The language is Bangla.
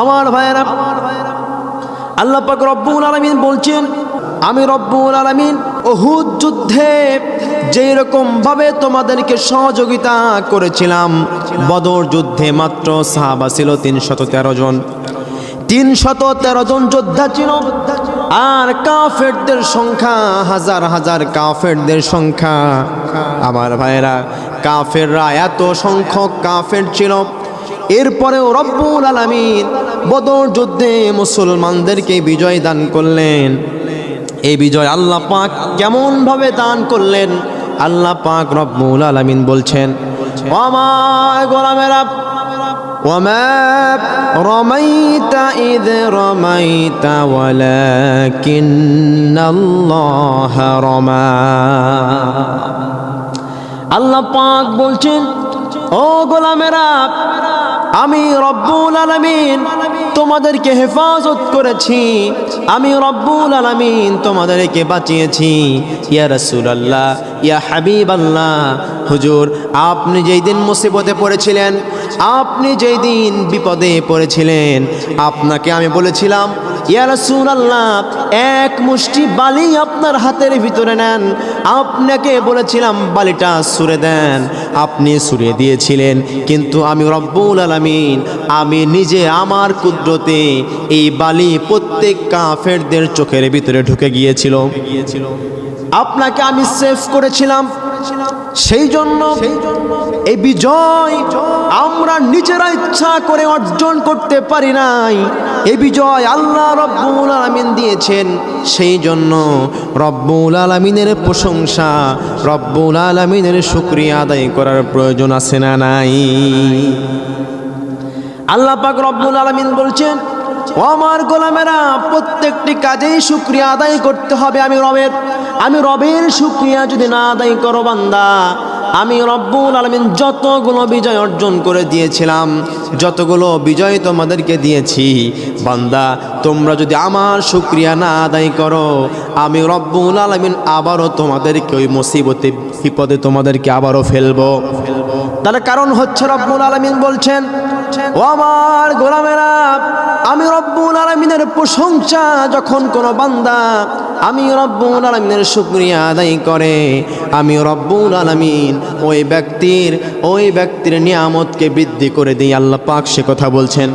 আমার ভাইয়েরা, আল্লাহ পাক রব্বুল আলামিন বলছেন, আমি রব্বুল আলামিন ওহুদ যুদ্ধে যেই ভাবে তোমাদেরকে সহযোগিতা করেছিলাম, বদর যুদ্ধে মাত্র সাহাবা ছিল তিনশত তেরো জন। তিনশত তেরো জন যোদ্ধা ছিল, আর কাফেরদের সংখ্যা হাজার হাজার কাফেরদের সংখ্যা। আমার ভাইয়েরা, কাফেররা এত সংখ্যক কাফের ছিল এরপরেও রব্বুল আলামিন বদর যুদ্ধে মুসলমানদেরকে বিজয় দান করলেন এই বিজয় আল্লাহ পাক কেমন ভাবে দান করলেন আল্লাহ পাক রব্বুল আলামিন বলছেন আমার গোলামেরা وما رميت إذ رميت ولكن الله رمى আল্লাহ পাক বলছেন ও গোলামেরা আমি রব্বুল আলামিন তোমাদেরকে হেফাজত করেছি। আমি রব্বুল আলামিন তোমাদেরকে বাঁচিয়েছি। ইয়া রসুল রাসূলুল্লাহ, ইয়া হাবিব আল্লাহ হুজুর, আপনি যেই দিন মুসিবতে পড়েছিলেন, আপনি যেই দিন বিপদে পড়েছিলেন, আপনাকে আমি বলেছিলাম, ইয়া আল্লাহ এক মুষ্টি বালি আপনার হাতের ভিতরে নেন। আপনাকে বলেছিলাম, বালিটা সুরে দেন। আপনি সুরে দিয়েছিলেন, কিন্তু আমি রব্বুল আলামিন, আমি নিজে আমার কুদরতে এই বালি প্রত্যেক কাফেরদের চোখের ভিতরে ঢুকে গিয়েছিল। আপনাকে আমি সেভ করেছিলাম। সেই জন্য এই বিজয় আমরা নিজেরা ইচ্ছা করে অর্জন করতে পারি নাই। এই বিজয় আল্লাহ রব্বুল আলমিন দিয়েছেন। সেই জন্য রব্বুল আলমিনের প্রশংসা, রব্বুল আলমিনের শুক্রিয়া আদায় করার প্রয়োজন আছে না নাই? আল্লাহ পাক রব্বুল আলমিন বলছেন আমার গোলামেরা, প্রত্যেকটি কাজেই শুক্রিয়া আদায় করতে হবে আমি রবের। আমি রবের শুক্রিয়া যদি না আদায় করো বান্দা আমি রব্বুল আলমিন যতগুলো বিজয় অর্জন করে দিয়েছিলাম, যতগুলো বিজয় তোমাদেরকে দিয়েছি, বান্দা, তোমরা যদি আমার শুক্রিয়া না আদায় করো, আমি রব্বুল আলমিন আবারও তোমাদেরকে ওই মুসিবতে, বিপদে তোমাদেরকে আবারও ফেলব। তার কারণ হচ্ছে রব্বুল আলমিন বলছেন, ও আমার গোলামেরা, আমি রব্বুল আলমিনের প্রশংসা যখন কোনো বান্দা আমি রব্বুল আলমিনের শুক্রিয়া আদায় করে। আমি রব্বুল আলমিন ওই ব্যক্তির ওই ব্যক্তির নিয়ামতকে বৃদ্ধি করে দিই। আল্লাহ পাক সে কথা বলছেন।